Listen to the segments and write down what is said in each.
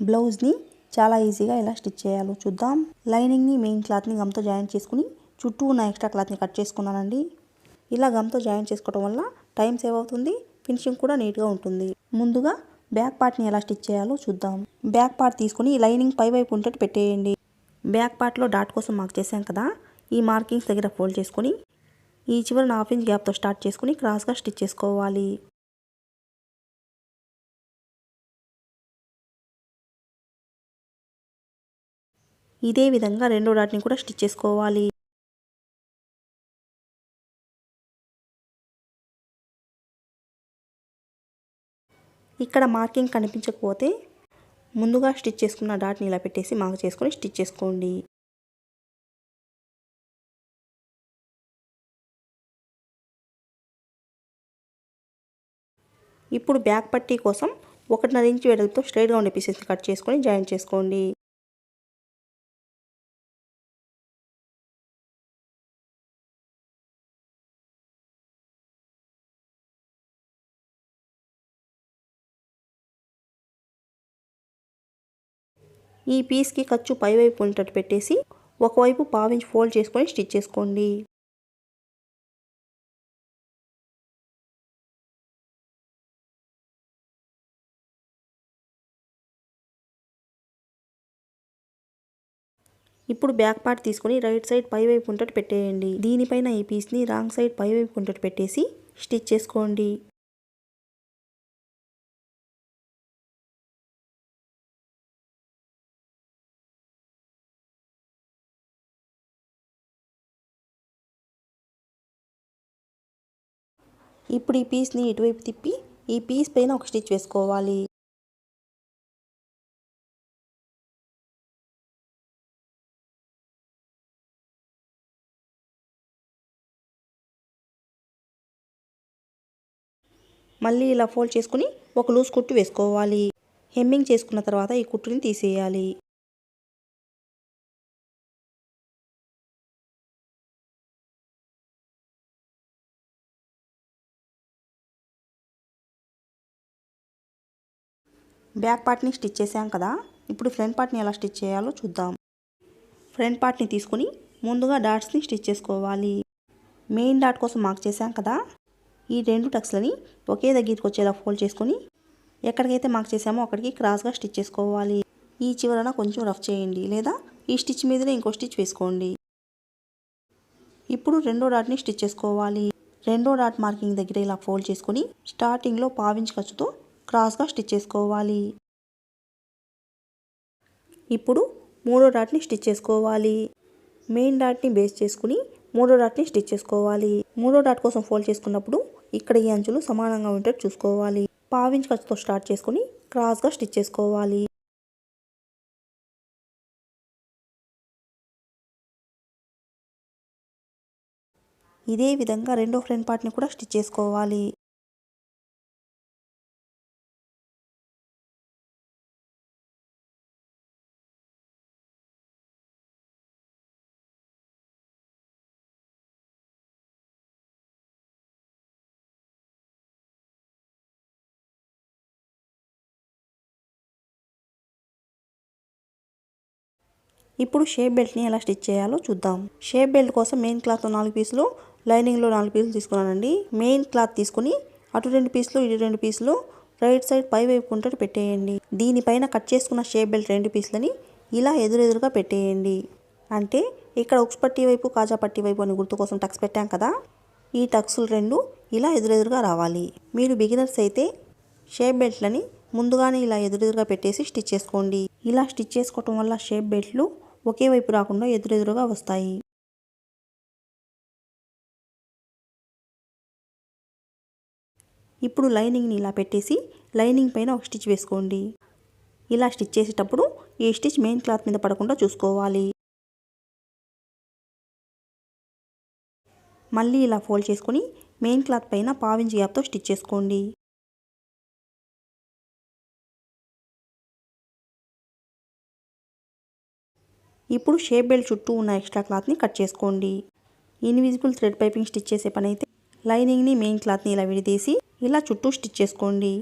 బ్లౌజ్ని చాలా ఈజీగా ఎలా స్టిచ్ చేయాలో చూద్దాం. లైనింగ్ని మెయిన్ క్లాత్ని గమ్తో జాయిన్ చేసుకుని చుట్టూ ఉన్న ఎక్స్ట్రా క్లాత్ని కట్ చేసుకున్నానండి. ఇలా గమ్తో జాయిన్ చేసుకోవడం వల్ల టైం సేవ్ అవుతుంది ఫినిషింగ్ కూడా నీట్గా ఉంటుంది. ముందుగా బ్యాక్ పార్ట్ని ఎలా స్టిచ్ చేయాలో చూద్దాం. బ్యాక్ పార్ట్ తీసుకుని లైనింగ్ పై వైపు ఉంటే పెట్టేయండి. బ్యాక్ పార్ట్లో డాట్ కోసం మార్క్ చేశాం కదా ఈ మార్కింగ్స్ దగ్గర ఫోల్డ్ చేసుకుని ఈ చివరిని హాఫ్ ఇంచ్ గ్యాప్తో స్టార్ట్ చేసుకుని క్రాస్గా స్టిచ్ చేసుకోవాలి. ఇదే విధంగా రెండో డాట్ని కూడా స్టిచ్ చేసుకోవాలి. ఇక్కడ మార్కింగ్ కనిపించకపోతే ముందుగా స్టిచ్ చేసుకున్న డాట్ని ఇలా పెట్టేసి మార్క్ చేసుకొని స్టిచ్ చేసుకోండి. ఇప్పుడు బ్యాక్ పట్టీ కోసం ఒకటిన్నర ఇంచు వెడల్పుతో స్ట్రైట్గా ఉండే పీసెస్ని కట్ చేసుకొని జాయిన్ చేసుకోండి. ఈ పీస్కి ఖర్చు పైవైపు ఉంటట్టు పెట్టేసి ఒకవైపు పావించి ఫోల్డ్ చేసుకొని స్టిచ్ చేసుకోండి. ఇప్పుడు బ్యాక్ పార్ట్ తీసుకొని రైట్ సైడ్ పై వైపు ఉంటట్టు పెట్టేయండి. దీనిపైన ఈ పీస్ని రాంగ్ సైడ్ పై వైపు ఉంటట్టు పెట్టేసి స్టిచ్ చేసుకోండి. ఇప్పుడు ఈ పీస్ని ఇటువైపు తిప్పి ఈ పీస్ పైన ఒక స్టిచ్ వేసుకోవాలి. మళ్ళీ ఇలా ఫోల్డ్ చేసుకుని ఒక లూజ్ కుట్టు వేసుకోవాలి. హెమ్మింగ్ చేసుకున్న తర్వాత ఈ కుట్టుని తీసేయాలి. బ్యాక్ పార్ట్ని స్టిచ్ చేసాం కదా ఇప్పుడు ఫ్రంట్ పార్ట్ని ఎలా స్టిచ్ చేయాలో చూద్దాం. ఫ్రంట్ పార్ట్ని తీసుకుని ముందుగా డాట్స్ని స్టిచ్ చేసుకోవాలి. మెయిన్ డాట్ కోసం మార్క్ చేసాం కదా ఈ రెండు టక్స్లని ఒకే దగ్గరికి వచ్చేలా ఫోల్డ్ చేసుకొని ఎక్కడికైతే మార్క్ చేసామో అక్కడికి క్రాస్గా స్టిచ్ చేసుకోవాలి. ఈ చివరన కొంచెం రఫ్ చేయండి లేదా ఈ స్టిచ్ మీదనే ఇంకో స్టిచ్ వేసుకోండి. ఇప్పుడు రెండో డాట్ని స్టిచ్ చేసుకోవాలి. రెండో డాట్ మార్కింగ్ దగ్గర ఇలా ఫోల్డ్ చేసుకొని స్టార్టింగ్లో పావించి ఖర్చుతో క్రాస్గా స్టిచ్ చేసుకోవాలి. ఇప్పుడు మూడో డాట్ని స్టిచ్ చేసుకోవాలి. మెయిన్ డాట్ని బేస్ చేసుకుని మూడో డాట్ని స్టిచ్ చేసుకోవాలి. మూడో డాట్ కోసం ఫోల్డ్ చేసుకున్నప్పుడు ఇక్కడ ఈ అంచులు సమానంగా ఉండేట్టు చూసుకోవాలి. పావించ్ ఖర్చుతో స్టార్ట్ చేసుకుని క్రాస్గా స్టిచ్ చేసుకోవాలి. ఇదే విధంగా రెండో ఫ్రంట్ పార్ట్ని కూడా స్టిచ్ చేసుకోవాలి. ఇప్పుడు షేప్ బెల్ట్ని ఎలా స్టిచ్ చేయాలో చూద్దాం. షేప్ బెల్ట్ కోసం మెయిన్ క్లాత్ నాలుగు పీసులు లైనింగ్లో నాలుగు పీసులు తీసుకున్నానండి. మెయిన్ క్లాత్ తీసుకుని అటు రెండు పీసులు ఇటు రెండు పీసులు రైట్ సైడ్ పై వైపు ఉంటట్టు పెట్టేయండి. దీనిపైన కట్ చేసుకున్న షేప్ బెల్ట్ రెండు పీసులని ఇలా ఎదురెదురుగా పెట్టేయండి. అంటే ఇక్కడ ఉక్స్ పట్టి వైపు కాజా పట్టి వైపు అని గుర్తు కోసం టక్స్ పెట్టాం కదా? ఈ టక్స్లు రెండు ఇలా ఎదురెదురుగా రావాలి. మీరు బిగినర్స్ అయితే షేప్ బెల్ట్లని ముందుగానే ఇలా ఎదురెదురుగా పెట్టేసి స్టిచ్ చేసుకోండి. ఇలా స్టిచ్ చేసుకోవటం వల్ల షేప్ బెల్ట్లు ఒకే వైపు రాకుండా ఎదురెదురుగా వస్తాయి. ఇప్పుడు లైనింగ్ని ఇలా పెట్టేసి లైనింగ్ పైన ఒక స్టిచ్ వేసుకోండి. ఇలా స్టిచ్ చేసేటప్పుడు ఈ స్టిచ్ మెయిన్ క్లాత్ మీద పడకుండా చూసుకోవాలి. మళ్ళీ ఇలా ఫోల్డ్ చేసుకొని మెయిన్ క్లాత్ పైన పావించి గ్యాప్తో స్టిచ్ చేసుకోండి. ఇప్పుడు షేప్ బెల్ట్ చుట్టూ ఉన్న ఎక్స్ట్రా క్లాత్ని కట్ చేసుకోండి. ఇన్విజిబుల్ థ్రెడ్ పైపింగ్ స్టిచ్ చేసే పని అయితే లైనింగ్ని మెయిన్ క్లాత్ని ఇలా విడిదీసి ఇలా చుట్టూ స్టిచ్ చేసుకోండి.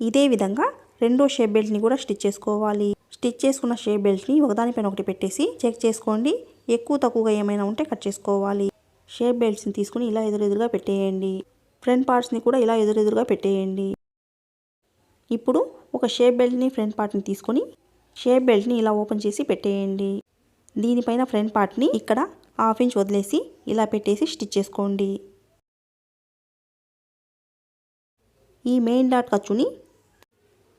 ఇదే విధంగా రెండో షేప్ బెల్ట్ని కూడా స్టిచ్ చేసుకోవాలి. స్టిచ్ చేసుకున్న షేప్ బెల్ట్ని ఒకదానిపైన ఒకటి పెట్టేసి చెక్ చేసుకోండి. ఎక్కువ తక్కువగా ఏమైనా ఉంటే కట్ చేసుకోవాలి. షేప్ బెల్ట్స్ని తీసుకుని ఇలా ఎదురెదురుగా పెట్టేయండి. ఫ్రంట్ పార్ట్స్ని కూడా ఇలా ఎదురెదురుగా పెట్టేయండి. ఇప్పుడు ఒక షేప్ బెల్ట్ని ఫ్రంట్ పార్ట్ని తీసుకొని షేప్ బెల్ట్ని ఇలా ఓపెన్ చేసి పెట్టేయండి. దీనిపైన ఫ్రంట్ పార్ట్ని ఇక్కడ హాఫ్ ఇంచ్ వదిలేసి ఇలా పెట్టేసి స్టిచ్ చేసుకోండి. ఈ మెయిన్ డాట్ ఖర్చుని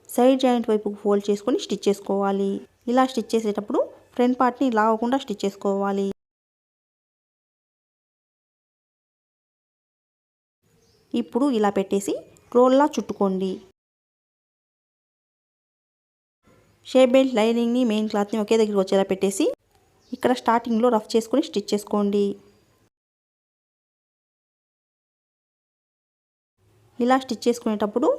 సైడ్ జాయింట్ వైపు ఫోల్డ్ చేసుకొని స్టిచ్ చేసుకోవాలి. ఇలా స్టిచ్ చేసేటప్పుడు ఫ్రంట్ పార్ట్ని లాగకుండా స్టిచ్ చేసుకోవాలి. ఇప్పుడు ఇలా పెట్టేసి రోల్లా చుట్టుకోండి. షేప్ బెల్ట్ లైనింగ్ని మెయిన్ క్లాత్ని ఒకే దగ్గరికి వచ్చేలా పెట్టేసి ఇక్కడ స్టార్టింగ్లో రఫ్ చేసుకొని స్టిచ్ చేసుకోండి. ఇలా స్టిచ్ చేసుకునేటప్పుడు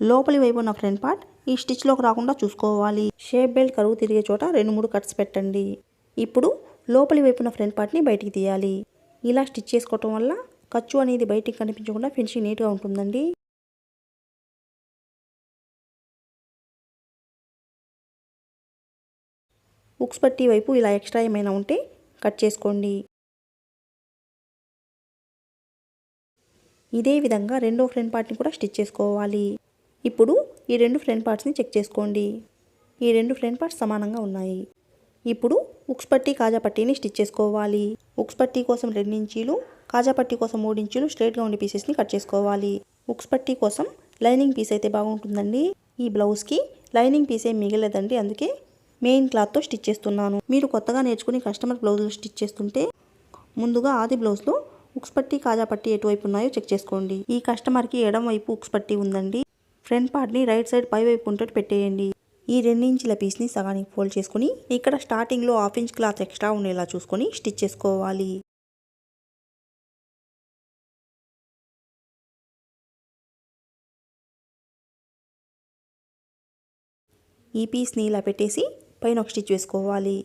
లోపలి వైపు ఉన్న ఫ్రంట్ పార్ట్ ఈ స్టిచ్లోకి రాకుండా చూసుకోవాలి. షేప్ బెల్ట్ కరువు తిరిగే చోట రెండు మూడు కట్స్ పెట్టండి. ఇప్పుడు లోపలి వైపున ఫ్రంట్ పార్ట్ని బయటికి తీయాలి. ఇలా స్టిచ్ చేసుకోవటం వల్ల ఖర్చు అనేది బయటికి కనిపించకుండా ఫినిషింగ్ నీట్గా ఉంటుందండి. ఉక్స్ పట్టి వైపు ఇలా ఎక్స్ట్రా ఏమైనా ఉంటే కట్ చేసుకోండి. ఇదే విధంగా రెండో ఫ్రంట్ పార్ట్ని కూడా స్టిచ్ చేసుకోవాలి. ఇప్పుడు ఈ రెండు ఫ్రంట్ పార్ట్స్ని చెక్ చేసుకోండి. ఈ రెండు ఫ్రంట్ పార్ట్స్ సమానంగా ఉన్నాయి. ఇప్పుడు ఉక్స్ పట్టి కాజా పట్టీని స్టిచ్ చేసుకోవాలి. ఉక్స్ పట్టి కోసం రెండు ఇంచీలు కాజా పట్టీ కోసం మూడు ఇంచీలు స్ట్రైట్గా ఉండే పీసెస్ని కట్ చేసుకోవాలి. ఉక్స్ పట్టి కోసం లైనింగ్ పీస్ అయితే బాగుంటుందండి. ఈ బ్లౌజ్కి లైనింగ్ పీస్ ఏం మిగలేదండి అందుకే మెయిన్ క్లాత్తో స్టిచ్ చేస్తున్నాను. మీరు కొత్తగా నేర్చుకుని కస్టమర్ బ్లౌజులు స్టిచ్ చేస్తుంటే ముందుగా ఆది బ్లౌజ్లో ఉక్స్ పట్టి కాజా పట్టి ఎటువైపు ఉన్నాయో చెక్ చేసుకోండి. ఈ కస్టమర్కి ఎడం వైపు ఉక్స్ పట్టి ఉందండి. ఫ్రంట్ పార్ట్ని రైట్ సైడ్ పై వైపు ఉంటట్టు పెట్టేయండి. ఈ రెండించుల పీస్ని సగానికి ఫోల్డ్ చేసుకుని ఇక్కడ స్టార్టింగ్లో హాఫ్ ఇంచ్ క్లాత్ ఎక్స్ట్రా ఉండేలా చూసుకొని స్టిచ్ చేసుకోవాలి. ఈ పీస్ని ఇలా పెట్టేసి పైన ఒక స్టిచ్ వేసుకోవాలి.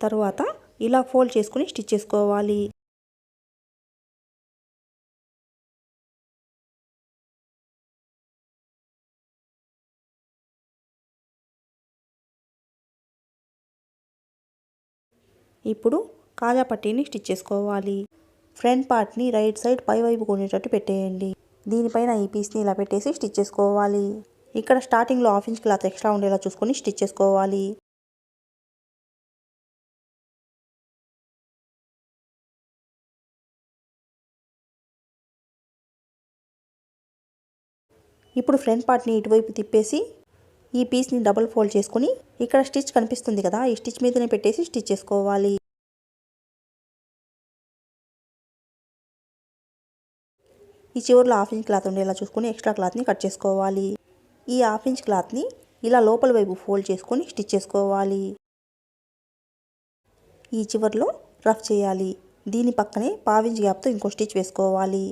తరువాత ఇలా ఫోల్డ్ చేసుకుని స్టిచ్ చేసుకోవాలి. ఇప్పుడు కాజా పట్టీని స్టిచ్ చేసుకోవాలి. ఫ్రంట్ పార్ట్ని రైట్ సైడ్ పై వైపు కొనేటట్టు పెట్టేయండి. దీనిపైన ఈ పీస్ని ఇలా పెట్టేసి స్టిచ్ చేసుకోవాలి. ఇక్కడ స్టార్టింగ్లో హాఫ్ ఇంచ్ క్లాత్ ఎక్స్ట్రా ఉండేలా చూసుకొని స్టిచ్ చేసుకోవాలి. ఇప్పుడు ఫ్రంట్ పార్ట్ని ఇటువైపు తిప్పేసి ఈ పీస్ని డబుల్ ఫోల్డ్ చేసుకుని ఇక్కడ స్టిచ్ కనిపిస్తుంది కదా ఈ స్టిచ్ మీదనే పెట్టేసి స్టిచ్ చేసుకోవాలి. ఈ చివరిలో హాఫ్ ఇంచ్ క్లాత్ ఉండేలా చూసుకొని ఎక్స్ట్రా క్లాత్ని కట్ చేసుకోవాలి. ఈ హాఫ్ ఇంచ్ క్లాత్ని ఇలా లోపల వైపు ఫోల్డ్ చేసుకొని స్టిచ్ చేసుకోవాలి. ఈ చివరిలో రఫ్ చేయాలి. దీని పక్కనే పావించ్ గ్యాప్తో ఇంకో స్టిచ్ వేసుకోవాలి.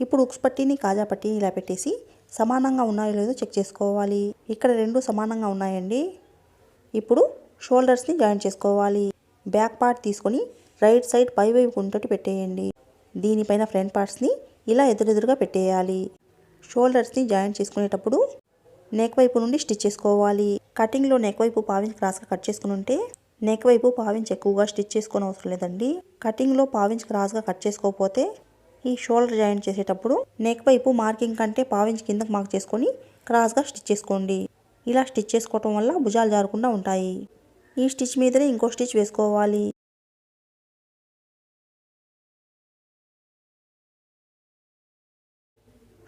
ఇప్పుడు ఉక్స్ పట్టీని కాజా పట్టీని ఇలా పెట్టేసి సమానంగా ఉన్నాయో లేదో చెక్ చేసుకోవాలి. ఇక్కడ రెండు సమానంగా ఉన్నాయండి. ఇప్పుడు షోల్డర్స్ని జాయిన్ చేసుకోవాలి. బ్యాక్ పార్ట్ తీసుకొని రైట్ సైడ్ పై వైపు ఉంటట్టు పెట్టేయండి. దీనిపైన ఫ్రంట్ పార్ట్స్ని ఇలా ఎదురెదురుగా పెట్టేయాలి. షోల్డర్స్ని జాయిన్ చేసుకునేటప్పుడు నెక్ వైపు నుండి స్టిచ్ చేసుకోవాలి. కటింగ్లో నెక్ వైపు పావించ్ క్రాస్గా కట్ చేసుకుని ఉంటే నెక్ వైపు పావించ్ ఎక్కువగా స్టిచ్ చేసుకోని అవసరం లేదండి. కటింగ్లో పావించ్ క్రాస్గా కట్ చేసుకోకపోతే ఈ షోల్డర్ జాయింట్ చేసేటప్పుడు నెక్ వైపు మార్కింగ్ కంటే పావించి కిందకు మార్క్ చేసుకొని క్రాస్గా స్టిచ్ చేసుకోండి. ఇలా స్టిచ్ చేసుకోవటం వల్ల భుజాలు జారకుండా ఉంటాయి. ఈ స్టిచ్ మీదనే ఇంకో స్టిచ్ వేసుకోవాలి.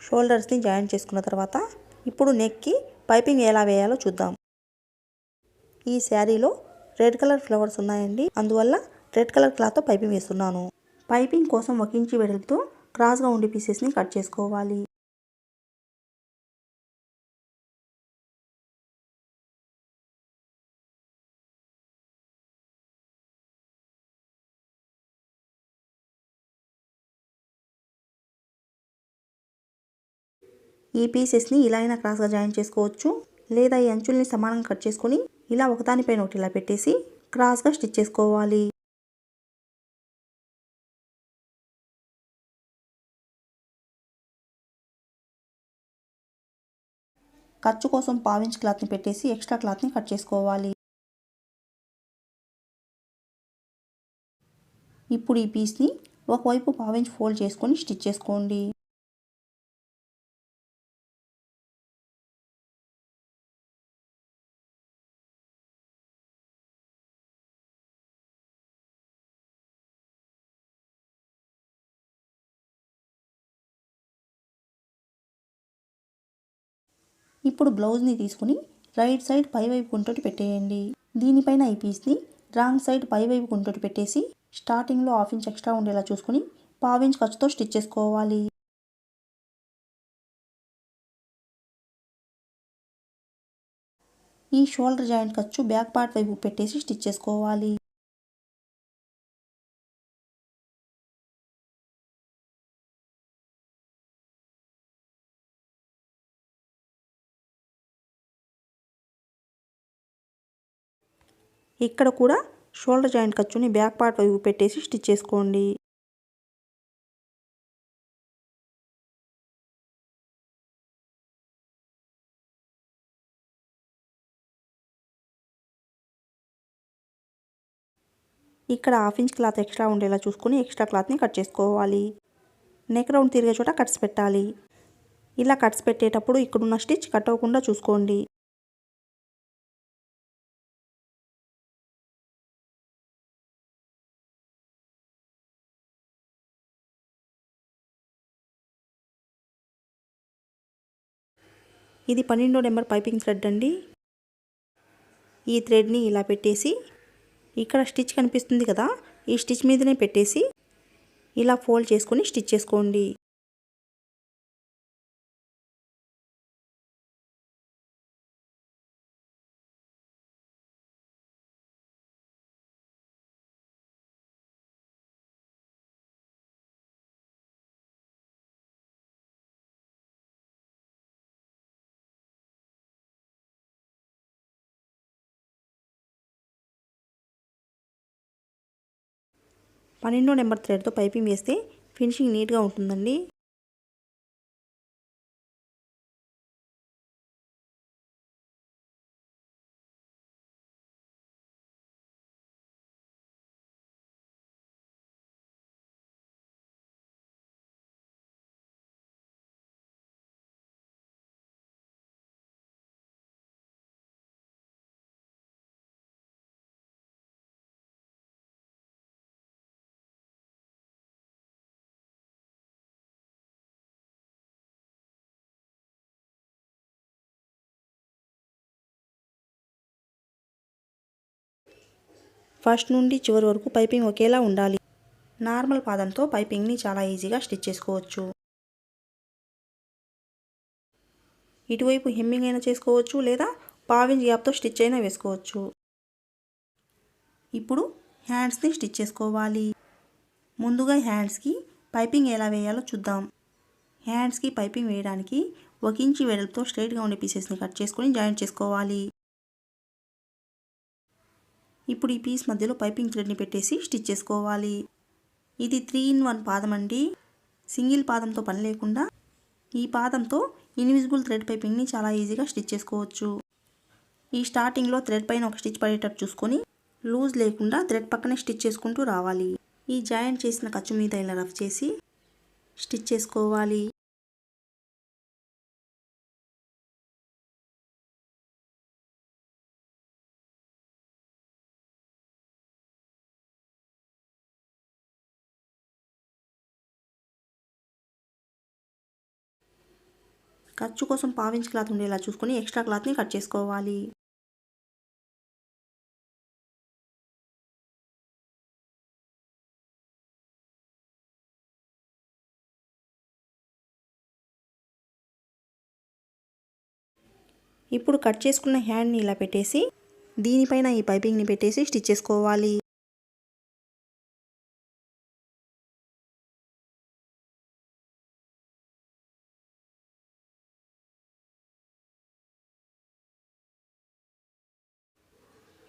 షోల్డర్స్ని జాయింట్ చేసుకున్న తర్వాత ఇప్పుడు నెక్కి పైపింగ్ ఎలా వేయాలో చూద్దాం. ఈ శారీలో రెడ్ కలర్ ఫ్లవర్స్ ఉన్నాయండి. అందువల్ల రెడ్ కలర్ క్లాత్తో పైపింగ్ వేస్తున్నాను. పైపింగ్ కోసం ఒక ఇంచి వెడల్పుతో క్రాస్గా ఉండే పీసెస్ని కట్ చేసుకోవాలి. ఈ పీసెస్ని ఇలా అయినా క్రాస్గా జాయిన్ చేసుకోవచ్చు లేదా ఈ అంచుల్ని సమానంగా కట్ చేసుకొని ఇలా ఒకదానిపైన ఒకటి ఇలా పెట్టేసి క్రాస్గా స్టిచ్ చేసుకోవాలి. ఖర్చు కోసం పావించ్ క్లాత్ని పెట్టేసి ఎక్స్ట్రా క్లాత్ని కట్ చేసుకోవాలి. ఇప్పుడు ఈ పీస్ని ఒకవైపు పావించ్ ఫోల్డ్ చేసుకొని స్టిచ్ చేసుకోండి. ఇప్పుడు బ్లౌజ్ని తీసుకుని రైట్ సైడ్ పైవైపు కుంటోటి పెట్టేయండి. దీనిపైన ఈ పీస్ని రాంగ్ సైడ్ పైవైపు కుంటోటి పెట్టేసి స్టార్టింగ్లో హాఫ్ ఇంచ్ ఎక్స్ట్రా ఉండేలా చూసుకుని పావించ్ ఖర్చుతో స్టిచ్ చేసుకోవాలి. ఈ షోల్డర్ జాయింట్ ఖర్చు బ్యాక్ పార్ట్ వైపు పెట్టేసి స్టిచ్ చేసుకోవాలి. ఇక్కడ కూడా షోల్డర్ జాయింట్ ఖర్చుని బ్యాక్ పార్ట్ వైపు పెట్టేసి స్టిచ్ చేసుకోండి. ఇక్కడ హాఫ్ ఇంచ్ క్లాత్ ఎక్స్ట్రా ఉండేలా చూసుకొని ఎక్స్ట్రా క్లాత్ని కట్ చేసుకోవాలి. నెక్ రౌండ్ తిరిగే చోట కట్స్ పెట్టాలి. ఇలా కట్స్ పెట్టేటప్పుడు ఇక్కడున్న స్టిచ్ కట్ అవ్వకుండా చూసుకోండి. ఇది పన్నెండో నెంబర్ పైపింగ్ థ్రెడ్ అండి. ఈ థ్రెడ్ని ఇలా పెట్టేసి ఇక్కడ స్టిచ్ కనిపిస్తుంది కదా ఈ స్టిచ్ మీదనే పెట్టేసి ఇలా ఫోల్డ్ చేసుకొని స్టిచ్ చేసుకోండి. పన్నెండో నెంబర్ థ్రెడ్తో పైపింగ్ వేస్తే ఫినిషింగ్ నీట్గా ఉంటుందండి. ఫస్ట్ నుండి చివరి వరకు పైపింగ్ ఒకేలా ఉండాలి. నార్మల్ పాదంతో పైపింగ్ని చాలా ఈజీగా స్టిచ్ చేసుకోవచ్చు. ఇటువైపు హెమ్మింగ్ అయినా చేసుకోవచ్చు లేదా పావింజ్ గ్యాప్తో స్టిచ్ అయినా వేసుకోవచ్చు. ఇప్పుడు హ్యాండ్స్ని స్టిచ్ చేసుకోవాలి. ముందుగా హ్యాండ్స్కి పైపింగ్ ఎలా వేయాలో చూద్దాం. హ్యాండ్స్కి పైపింగ్ వేయడానికి ఒక ఇంచి వెడల్పుతో స్ట్రైట్గా ఉండే పీసెస్ని కట్ చేసుకొని జాయింట్ చేసుకోవాలి. ఇప్పుడు ఈ పీస్ మధ్యలో పైపింగ్ థ్రెడ్ని పెట్టేసి స్టిచ్ చేసుకోవాలి. ఇది త్రీ ఇన్ వన్ పాదం అండి. సింగిల్ పాదంతో పని లేకుండా ఈ పాదంతో ఇన్విజిబుల్ థ్రెడ్ పైపింగ్ని చాలా ఈజీగా స్టిచ్ చేసుకోవచ్చు. ఈ స్టార్టింగ్లో థ్రెడ్ పైన ఒక స్టిచ్ పడేటట్టు చూసుకొని లూజ్ లేకుండా థ్రెడ్ పక్కనే స్టిచ్ చేసుకుంటూ రావాలి. ఈ జాయింట్ చేసిన ఖర్చు మీద ఇలా రఫ్ చేసి స్టిచ్ చేసుకోవాలి. ఖర్చు కోసం పావించి క్లాత్ ఉండేలా చూసుకొని ఎక్స్ట్రా క్లాత్ని కట్ చేసుకోవాలి. ఇప్పుడు కట్ చేసుకున్న హ్యాండ్ని ఇలా పెట్టేసి దీనిపైన ఈ పైపింగ్ని పెట్టేసి స్టిచ్ చేసుకోవాలి.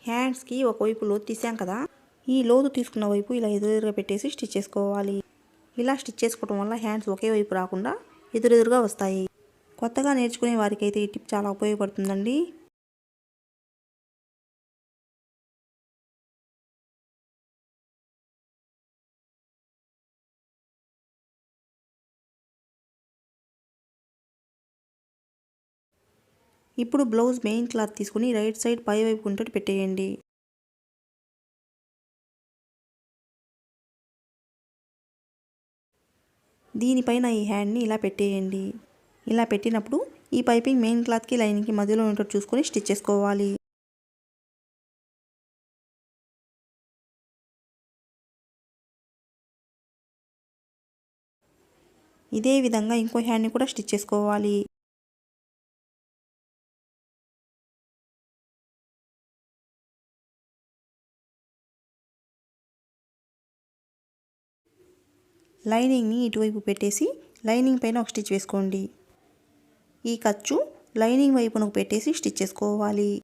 హ్యాండ్స్కి ఒకవైపు లోతు తీసాం కదా ఈ లోతు తీసుకున్న వైపు ఇలా ఎదురెదురుగా పెట్టేసి స్టిచ్ చేసుకోవాలి. ఇలా స్టిచ్ చేసుకోవడం వల్ల హ్యాండ్స్ ఒకే వైపు రాకుండా ఎదురెదురుగా వస్తాయి. కొత్తగా నేర్చుకునే వారికైతే ఈ టిప్ చాలా ఉపయోగపడుతుందండి. ఇప్పుడు బ్లౌజ్ మెయిన్ క్లాత్ తీసుకుని రైట్ సైడ్ పై వైపు ఉంటట్టు పెట్టేయండి. దీనిపైన ఈ హ్యాండ్ని ఇలా పెట్టేయండి. ఇలా పెట్టినప్పుడు ఈ పైపింగ్ మెయిన్ క్లాత్కి లైన్కి మధ్యలో ఉంటట్టు చూసుకొని స్టిచ్ చేసుకోవాలి. ఇదే విధంగా ఇంకో హ్యాండ్ని కూడా స్టిచ్ చేసుకోవాలి. లైనింగ్ని ఇటువైపు పెట్టేసి లైనింగ్ పైన ఒక స్టిచ్ వేసుకోండి. ఈ ఖర్చు లైనింగ్ వైపునకు పెట్టేసి స్టిచ్ చేసుకోవాలి.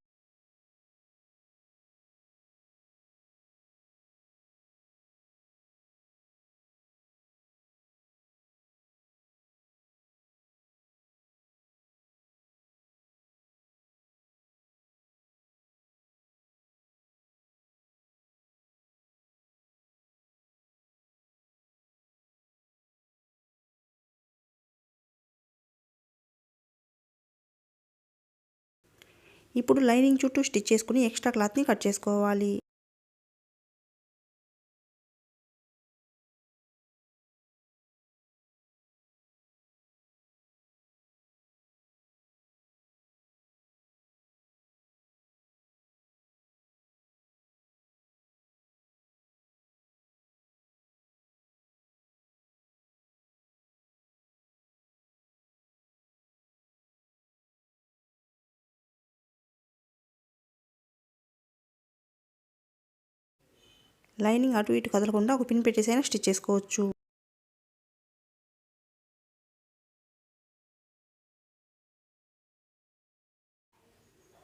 ఇప్పుడు లైనింగ్ చుట్టూ స్టిచ్ చేసుకుని ఎక్స్ట్రా క్లాత్ని కట్ చేసుకోవాలి. లైనింగ్ అటు ఇటు కదలకుండా ఒక పిన్ పెట్టేసైనా స్టిచ్ చేసుకోవచ్చు.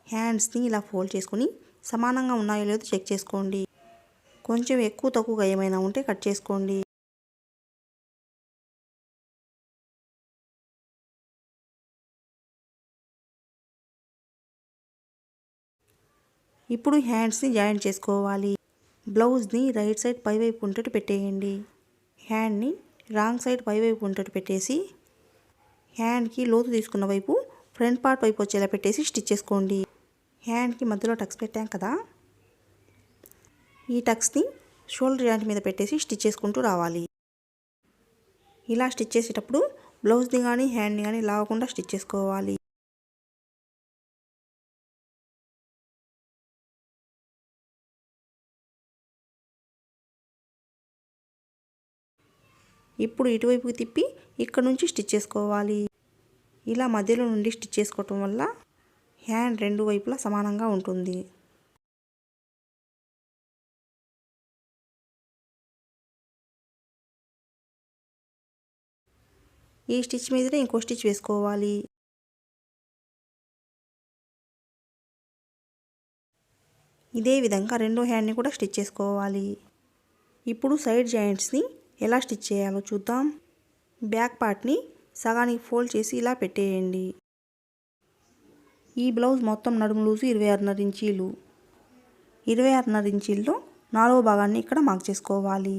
హ్యాండ్స్ని ఇలా ఫోల్డ్ చేసుకుని సమానంగా ఉన్నాయో లేదో చెక్ చేసుకోండి. కొంచెం ఎక్కువ తక్కువగా ఏమైనా ఉంటే కట్ చేసుకోండి. ఇప్పుడు హ్యాండ్స్ని జాయింట్ చేసుకోవాలి. బ్లౌజ్ని రైట్ సైడ్ పైవైపు ఉంటట్టు పెట్టేయండి. హ్యాండ్ని రాంగ్ సైడ్ పైవైపు ఉంటట్టు పెట్టేసి హ్యాండ్కి లోతు తీసుకున్న వైపు ఫ్రంట్ పార్ట్ వైపు వచ్చేలా పెట్టేసి స్టిచ్ చేసుకోండి. హ్యాండ్కి మధ్యలో టక్స్ పెట్టాం కదా? ఈ టక్స్ని షోల్డర్ జాయింట్ మీద పెట్టేసి స్టిచ్ చేసుకుంటూ రావాలి. ఇలా స్టిచ్ చేసేటప్పుడు బ్లౌజ్ని కానీ హ్యాండ్ని కానీ లాగకుండా స్టిచ్ చేసుకోవాలి. ఇప్పుడు ఇటువైపుకి తిప్పి ఇక్కడ నుంచి స్టిచ్ చేసుకోవాలి. ఇలా మధ్యలో నుండి స్టిచ్ చేసుకోవటం వల్ల హ్యాండ్ రెండు వైపులా సమానంగా ఉంటుంది. ఈ స్టిచ్ మీదనే ఇంకో స్టిచ్ వేసుకోవాలి. ఇదే విధంగా రెండో హ్యాండ్ని కూడా స్టిచ్ చేసుకోవాలి. ఇప్పుడు సైడ్ జాయింట్స్ని ఎలా స్టిచ్ చేయాలో చూద్దాం. బ్యాక్ పార్ట్ని సగానికి ఫోల్డ్ చేసి ఇలా పెట్టేయండి. ఈ బ్లౌజ్ మొత్తం నడుము లూజు ఇరవై ఆరున్నర ఇంచీలు. ఇరవై ఆరున్నర ఇంచీల్లో నాలుగో భాగాన్ని ఇక్కడ మార్క్ చేసుకోవాలి.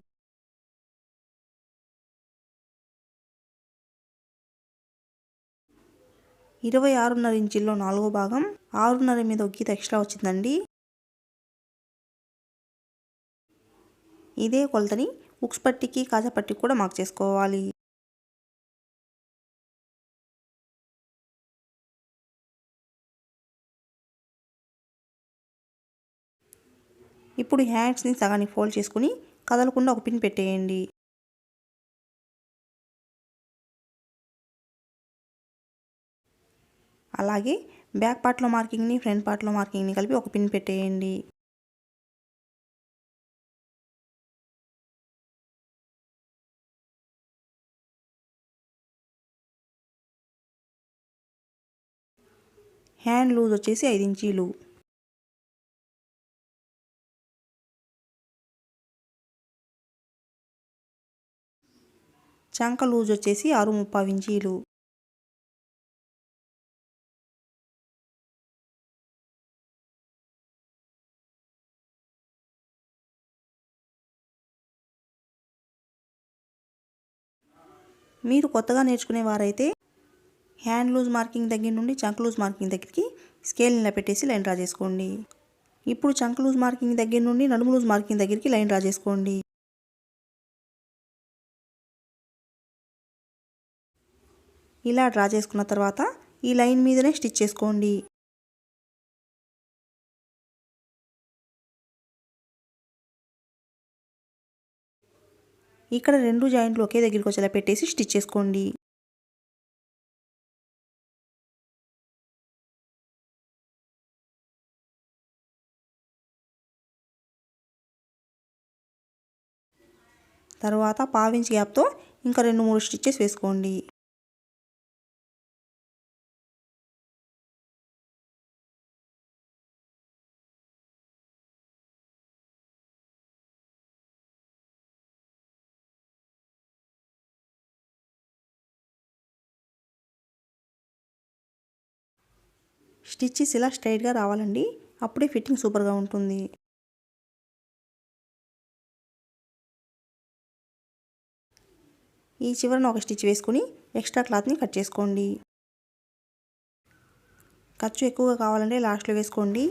ఇరవై ఆరున్నర ఇంచీల్లో నాలుగో భాగం ఆరున్నర మీద ఒక గీత ఎక్స్ట్రా వచ్చిందండి. ఇదే కొలతని ఉక్స్ పట్టికి కాజా పట్టికి కూడా మార్క్ చేసుకోవాలి. ఇప్పుడు హ్యాండ్స్ని సగానికి ఫోల్డ్ చేసుకుని కదలకుండా ఒక పిన్ పెట్టేయండి. అలాగే బ్యాక్ పార్ట్లో మార్కింగ్ని ఫ్రంట్ పార్ట్లో మార్కింగ్ని కలిపి ఒక పిన్ పెట్టేయండి. హ్యాండ్ లూజ్ వచ్చేసి ఐదు ఇంచీలు. చంక లూజ్ వచ్చేసి ఆరు ముప్పై ఇంచీలు. మీరు కొత్తగా నేర్చుకునే వారైతే హ్యాండ్ లూజ్ మార్కింగ్ దగ్గర నుండి చంక్ లూజ్ మార్కింగ్ దగ్గరికి స్కేల్ ఇలా పెట్టేసి లైన్ డ్రా చేసుకోండి. ఇప్పుడు చంక్ లూజ్ మార్కింగ్ దగ్గర నుండి నడుము లూజ్ మార్కింగ్ దగ్గరికి లైన్ డ్రా చేసుకోండి. ఇలా డ్రా చేసుకున్న తర్వాత ఈ లైన్ మీదనే స్టిచ్ చేసుకోండి. ఇక్కడ రెండు జాయింట్లు ఒకే దగ్గరికి వచ్చేలా పెట్టేసి స్టిచ్ చేసుకోండి. తర్వాత పావించి గ్యాప్తో ఇంకా రెండు మూడు స్టిచ్చెస్ వేసుకోండి. స్టిచ్చెస్ ఇలా స్ట్రైట్గా రావాలండి. అప్పుడే ఫిట్టింగ్ సూపర్గా ఉంటుంది. ఈ చివరన ఒక స్టిచ్ వేసుకుని ఎక్స్ట్రా క్లాత్ని కట్ చేసుకోండి. ఖర్చు ఎక్కువగా కావాలంటే లాస్ట్లో వేసుకోండి.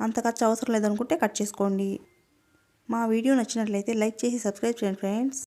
అంత ఖర్చు అవసరం లేదనుకుంటే కట్ చేసుకోండి. మా వీడియో నచ్చినట్లయితే లైక్ చేసి సబ్స్క్రైబ్ చేయండి ఫ్రెండ్స్.